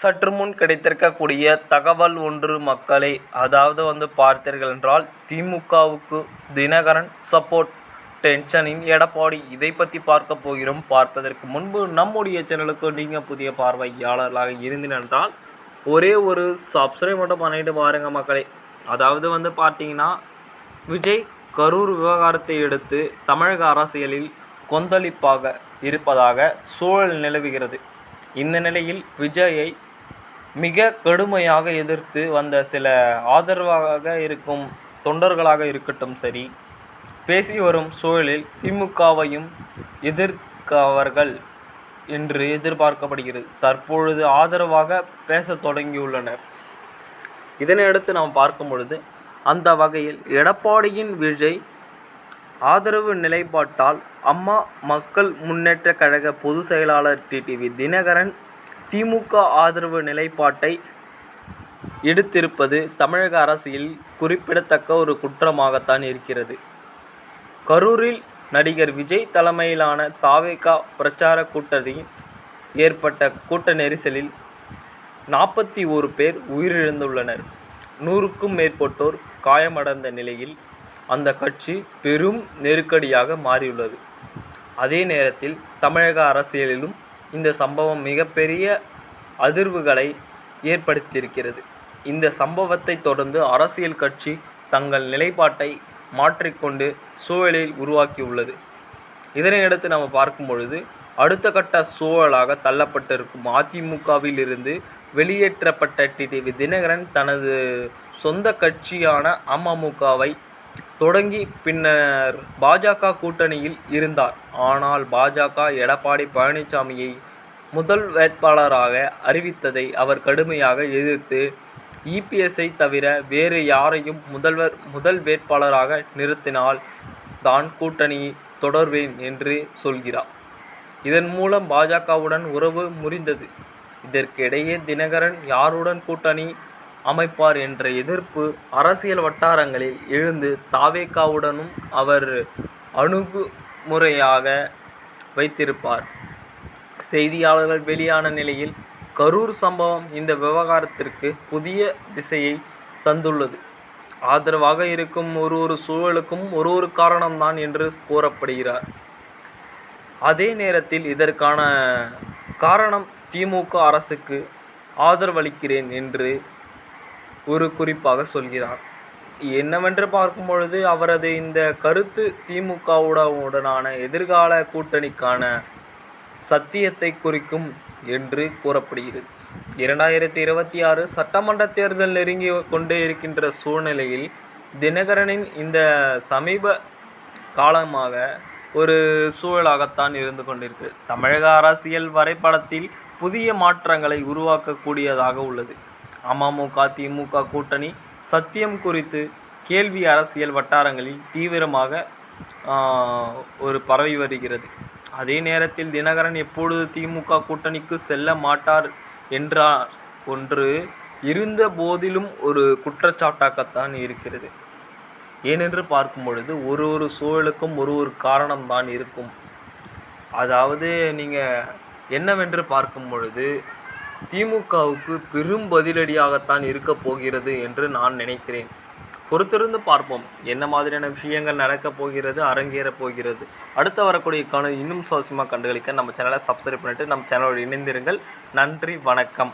சற்று முன் கிடைத்திருக்கக்கூடிய தகவல் ஒன்று மக்களை அதாவது வந்து பார்த்தீர்கள் என்றால் திமுகவுக்கு தினகரன் சப்போர்ட் டென்ஷனின் எடப்பாடி. இதை பற்றி பார்க்க போகிறோம். பார்ப்பதற்கு முன்பு நம்முடைய சேனலுக்கு நீங்கள் புதிய பார்வையாளர்களாக இருந்தினென்றால் ஒரே ஒரு சப்ஸ்கிரைப் மட்டும் பண்ணிட்டு பாருங்க மக்களே. அதாவது வந்து பார்த்தீங்கன்னா விஜய் கரூர் விவகாரத்தை எடுத்து தமிழக அரசியலில் கொந்தளிப்பாக இருப்பதாக சூழல் நிலவுகிறது. இந்த நிலையில் விஜயை மிக கடுமையாக எதிர்த்து வந்த சில ஆதரவாக இருக்கும் தொண்டர்களாக இருக்கட்டும் சரி பேசி வரும் சூழலில் திமுகவையும் எதிர்க்கவர்கள் என்று எதிர்பார்க்கப்படுகிறது. தற்பொழுது ஆதரவாக பேசத் தொடங்கியுள்ளனர். இதனையடுத்து நாம் பார்க்கும் பொழுது அந்த வகையில் எடப்பாடியின் விஜய் ஆதரவு நிலைப்பாட்டால் அம்மா மக்கள் முன்னேற்ற கழக பொதுச் செயலாளர் டிடிவி தினகரன் திமுக ஆதரவு நிலைப்பாட்டை எடுத்திருப்பது தமிழக அரசியல் குறிப்பிடத்தக்க ஒரு குற்றமாகத்தான் இருக்கிறது. கரூரில் நடிகர் விஜய் தலைமையிலான தாவேகா பிரச்சார கூட்டத்தில் ஏற்பட்ட கூட்ட நெரிசலில் நாற்பத்தி ஓரு பேர் உயிரிழந்துள்ளனர். நூறுக்கும் மேற்பட்டோர் காயமடைந்த நிலையில் அந்த கட்சி பெரும் நெருக்கடியாக மாறியுள்ளது. அதே நேரத்தில் தமிழக அரசியலிலும் இந்த சம்பவம் மிகப்பெரிய அதிர்வுகளை ஏற்படுத்தியிருக்கிறது. இந்த சம்பவத்தை தொடர்ந்து அரசியல் கட்சி தங்கள் நிலைப்பாட்டை மாற்றிக்கொண்டு சூழலில் உருவாக்கியுள்ளது. இதனையடுத்து நம்ம பார்க்கும் பொழுது அடுத்த கட்ட சூழலாக தள்ளப்பட்டிருக்கும் அதிமுகவில் இருந்து வெளியேற்றப்பட்ட டிடிவி தினகரன் தனது சொந்த கட்சியான அமமுகவை தொடங்கி பின்னர் பாஜக கூட்டணியில் இருந்தார். ஆனால் பாஜக எடப்பாடி பழனிசாமியை முதல் வேட்பாளராக அறிவித்ததை அவர் கடுமையாக எதிர்த்து இபிஎஸ்ஐ தவிர வேறு யாரையும் முதல்வர் முதல் வேட்பாளராக நிறுத்தினால் தான் கூட்டணி தொடர்வேன் என்று சொல்கிறார். இதன் மூலம் பாஜகவுடன் உறவு முறிந்தது. இதற்கிடையே தினகரன் யாருடன் கூட்டணி அமைப்பார் என்ற எதிர்ப்பு அரசியல் வட்டாரங்களில் எழுந்து தாவேக்காவுடனும் அவர் அணுகுமுறையாக வைத்திருப்பார். செய்தியாளர்கள் வெளியான நிலையில் கரூர் சம்பவம் இந்த விவகாரத்திற்கு புதிய திசையை தந்துள்ளது. ஆதரவாக இருக்கும் ஒரு ஒரு சூழலுக்கும் ஒரு ஒரு காரணம்தான் என்று கூறப்படுகிறார். அதே நேரத்தில் இதற்கான காரணம் திமுக அரசுக்கு ஆதரவளிக்கிறேன் என்று ஒரு குறிப்பாக சொல்கிறார். என்னவென்று பார்க்கும் பொழுது அவரது இந்த கருத்து திமுகவுடனான எதிர்கால கூட்டணிக்கான சத்தியத்தை குறிக்கும் என்று கூறப்படுகிறது. இரண்டாயிரத்தி இருபத்தி ஆறு சட்டமன்ற தேர்தல் நெருங்கி கொண்டே இருக்கின்ற சூழ்நிலையில் தினகரனின் இந்த சமீப காலமாக ஒரு சூழலாகத்தான் இருந்து கொண்டிருக்கு. தமிழக அரசியல் வரைபடத்தில் புதிய மாற்றங்களை உருவாக்கக்கூடியதாக உள்ளது. அமமுக திமுக கூட்டணி சத்தியம் குறித்து கேள்வி அரசியல் வட்டாரங்களில் தீவிரமாக ஒரு பரவி வருகிறது. அதே நேரத்தில் தினகரன் எப்பொழுது திமுக கூட்டணிக்கு செல்ல மாட்டார் என்றார்? ஒன்று இருந்த போதிலும் ஒரு குற்றச்சாட்டாகத்தான் இருக்கிறது. ஏனென்று பார்க்கும் பொழுது ஒரு ஒரு சூழலுக்கும் ஒரு ஒரு காரணம்தான் இருக்கும். அதாவது நீங்கள் என்னவென்று பார்க்கும் பொழுது திமுகவுக்கு பெரும் பதிலடியாகத்தான் இருக்க போகிறது என்று நான் நினைக்கிறேன். பொறுத்திருந்து பார்ப்போம். என்ன மாதிரியான விஷயங்கள் நடக்கப் போகிறது அரங்கேறப் போகிறது. அடுத்து வரக்கூடிய காணொலி இன்னும் சுவாரஸ்யமாக கண்டுகளிக்க நம்ம சேனலை சப்ஸ்கிரைப் பண்ணிவிட்டு நம்ம சேனலோடு இணைந்திருங்கள். நன்றி வணக்கம்.